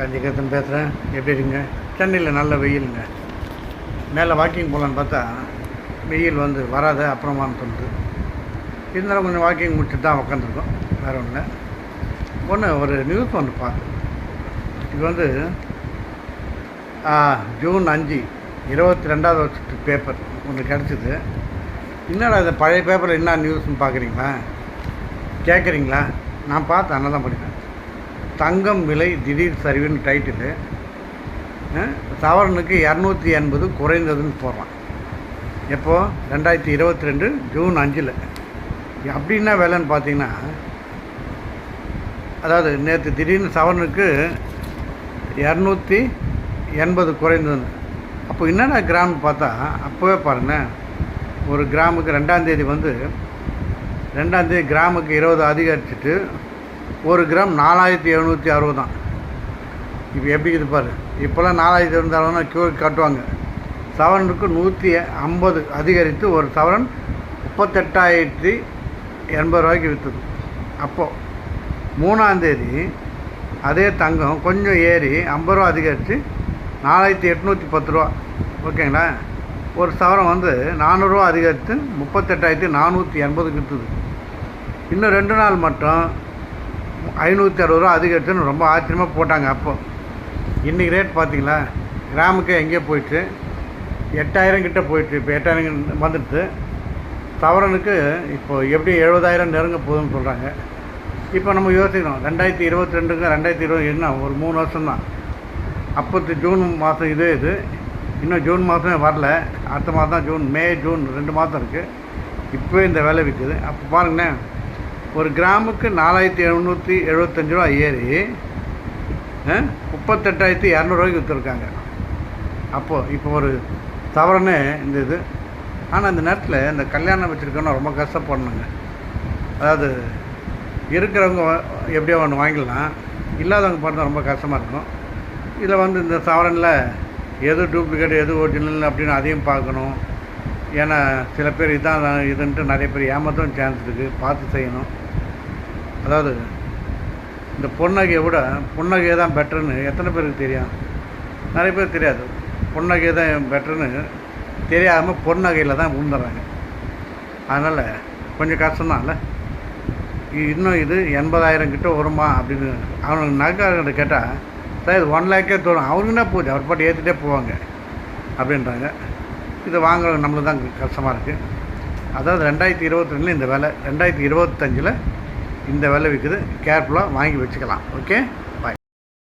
காஞ்சிகத்தன் பேசுகிறேன். எப்படி இருங்க சென்னையில் நல்ல வெயிலுங்க. மேலே வாக்கிங் போகலான்னு பார்த்தா வெயில் வந்து வராத அப்புறமான்னு தோணுது இருந்தாலும் கொஞ்சம் வாக்கிங் முடிச்சுட்டு தான் உட்காந்துருக்கோம் வேறு ஒன்று ஒன்று ஒரு நியூஸ் ஒன்று பார்த்தேன். இது வந்து ஜூன் அஞ்சு இருபத்தி ரெண்டாவது வருஷத்து பேப்பர் ஒன்று கிடச்சிது. என்னடா இந்த பழைய பேப்பரில் என்ன நியூஸ்னு பார்க்குறீங்களா? கேட்குறீங்களா? நான் பார்த்து அண்ணன் தான் படிப்பேன். தங்கம் விலை திடீர் சரிவுன்னு டைட்டிலு. சவரனுக்கு இரநூத்தி எண்பது குறைந்ததுன்னு போடுறான். எப்போது ரெண்டாயிரத்தி இருபத்தி ரெண்டு ஜூன் அஞ்சில். அப்படின்னா விலைன்னு பார்த்தீங்கன்னா அதாவது நேற்று திடீர்னு சவரனுக்கு இரநூத்தி எண்பது குறைந்ததுன்னு. அப்போ என்னென்ன கிராம் பார்த்தா அப்போவே பாருங்கள் ஒரு கிராமுக்கு ரெண்டாந்தேதி வந்து ரெண்டாந்தேதி கிராமுக்கு இருபது அதிகரிச்சுட்டு ஒரு கிராம் நாலாயிரத்தி எழுநூற்றி அறுபது தான். இப்போ எப்படி இது பாரு? இப்போல்லாம் நாலாயிரத்தி எழுநூறு கியூ காட்டுவாங்க. சவரனுக்கு நூற்றி ஐம்பது அதிகரித்து ஒரு சவரன் முப்பத்தெட்டாயிரத்தி எண்பது ரூபாய்க்கு விற்றுது அப்போது மூணாந்தேதி அதே தங்கம் கொஞ்சம் ஏறி ஐம்பது ரூபா அதிகரித்து நாலாயிரத்தி எட்நூற்றி பத்து ரூபா. ஓகேங்களா? ஒரு சவரம் வந்து நானூறுரூவா அதிகரித்து முப்பத்தெட்டாயிரத்தி நானூற்றி எண்பதுக்கு விற்றுது இன்னும் ரெண்டு நாள் மட்டும் ஐநூற்றி அறுபது ரூபா அதிகரிச்சுன்னு ரொம்ப ஆச்சரியமாக போட்டாங்க. அப்போ இன்றைக்கி ரேட் பார்த்தீங்களா? கிராமுக்கு எங்கேயோ போயிட்டு எட்டாயிரம் கிட்டே போயிட்டு இப்போ எட்டாயிரம் வந்துடுது சவரனுக்கு இப்போ எப்படி எழுபதாயிரம் நெருங்க போகுதுன்னு சொல்கிறாங்க இப்போ நம்ம யோசிக்கணும் ரெண்டாயிரத்தி இருபத்தி ரெண்டுங்க ரெண்டாயிரத்தி இருபது என்ன? ஒரு மூணு வருஷம் தான் அப்போத்து ஜூன் மாதம் இதே இது. இன்னும் ஜூன் மாதமே வரல. அடுத்த மாதம் தான் ஜூன். மே ஜூன் ரெண்டு மாதம் இருக்குது இப்போ இந்த வேலை விற்குது அப்போ பாருங்களேன். ஒரு கிராமுக்கு நாலாயிரத்தி எழுநூற்றி எழுபத்தஞ்சு ரூபா ஏறி முப்பத்தெட்டாயிரத்தி இரநூறுவாய்க்கு விற்றுருக்காங்க அப்போது இப்போ ஒரு தவறுன்னு இந்த இது. ஆனால் இந்த நேரத்தில் இந்த கல்யாணம் வச்சுருக்கோன்னா ரொம்ப கஷ்டப்படணுங்க. அதாவது இருக்கிறவங்க எப்படியோ ஒன்று வாங்கிடலாம். இல்லாதவங்க பார்த்தா ரொம்ப கஷ்டமாக இருக்கும். இதில் வந்து இந்த சவரனில் எது டூப்ளிகேட் எது ஒரிஜினல் அப்படின்னு அதையும் பார்க்கணும். ஏன்னா சில பேர் இதான் இதுன்ட்டு நிறைய பேர் ஏமாற்றவும் சான்ஸ் இருக்குது பார்த்து செய்யணும். அதாவது இந்த பொன்னகையை விட புன்னகை தான் பெட்டர்னு எத்தனை பேருக்கு தெரியும்? நிறைய பேர் தெரியாது. புன்னகை தான் பெட்டர்னு தெரியாமல் பொன்னகையில் தான் விழுந்துடுறாங்க அதனால் கொஞ்சம் கஷ்டம்தான்ல. இன்னும் இது எண்பதாயிரம் கிட்ட வருமா அப்படின்னு அவனுக்கு நகைக்கிட்ட கேட்டால் சார் இது ஒன் லேக்கே தோணும். அவனுக்கு என்ன போகுது அவர் பாட்டு ஏற்றிட்டே போவாங்க. அப்படின்றாங்க. இது வாங்குறவங்க நம்மளுக்கு தான் கஷ்டமாக இருக்குது அதாவது ரெண்டாயிரத்தி இருபத்தி ரெண்டில் இந்த விலை ரெண்டாயிரத்தி இருபத்தஞ்சில் இந்த விலை விற்குது கேர்ஃபுல்லாக வாங்கி வச்சுக்கலாம். ஓகே